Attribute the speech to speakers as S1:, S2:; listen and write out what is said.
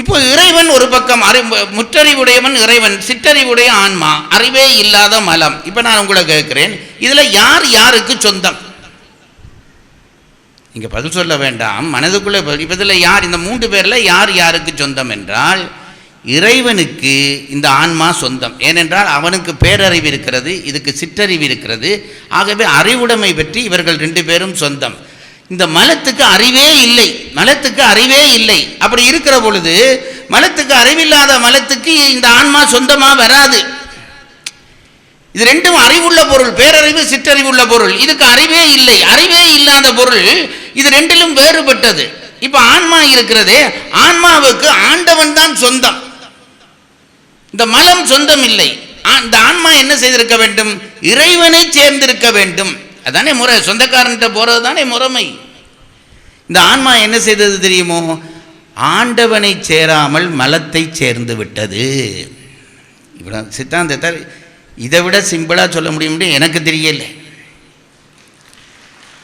S1: இப்போ இறைவன் ஒரு பக்கம் அறி முற்றறிவுடையவன் இறைவன் சிற்றறிவுடைய ஆன்மா அறிவே இல்லாத மலம். இப்போ நான் உங்களை கேட்குறேன் இதில் யார் யாருக்கு சொந்தம்? இங்கே பதில் சொல்ல வேண்டாம். மனதுக்குள்ளே இப்போ இதில் யார் இந்த மூன்று பேரில் யார் யாருக்கு சொந்தம் என்றால் இறைவனுக்கு இந்த ஆன்மா சொந்தம். ஏனென்றால் அவனுக்கு பேரறிவு இருக்கிறது இதுக்கு சிற்றறிவு இருக்கிறது. ஆகவே அறிவுடைமை பற்றி இவர்கள் ரெண்டு பேரும் சொந்தம். இந்த மலத்துக்கு அறிவே இல்லை. மலத்துக்கு அறிவே இல்லை. அப்படி இருக்கிற பொழுது மலத்துக்கு அறிவில்லாத மலத்துக்கு இந்த ஆன்மா சொந்தமாக வராது. இது ரெண்டும் அறிவுள்ள பொருள் பேரறிவு சிற்றறிவுள்ள பொருள். இதுக்கு அறிவே இல்லை. அறிவே இல்லாத பொருள் இது ரெண்டிலும் வேறுபட்டது. இப்போ ஆன்மா இருக்கிறதே ஆன்மாவுக்கு ஆண்டவன் தான் சொந்தம். இந்த மலம் சொந்தம் இல்லை இந்த ஆன்மா என்ன செய்திருக்க வேண்டும்? இறைவனை சேர்ந்திருக்க வேண்டும். அதானே முறை சொந்தக்காரன்கிட்ட போகிறது தானே முறைமை. இந்த ஆன்மா என்ன செய்தது தெரியுமோ? ஆண்டவனை சேராமல் மலத்தை சேர்ந்து விட்டது. இவ்வளோ சித்தாந்தத்தை இதை விட சிம்பிளாக சொல்ல முடியும்னு எனக்கு தெரியலை.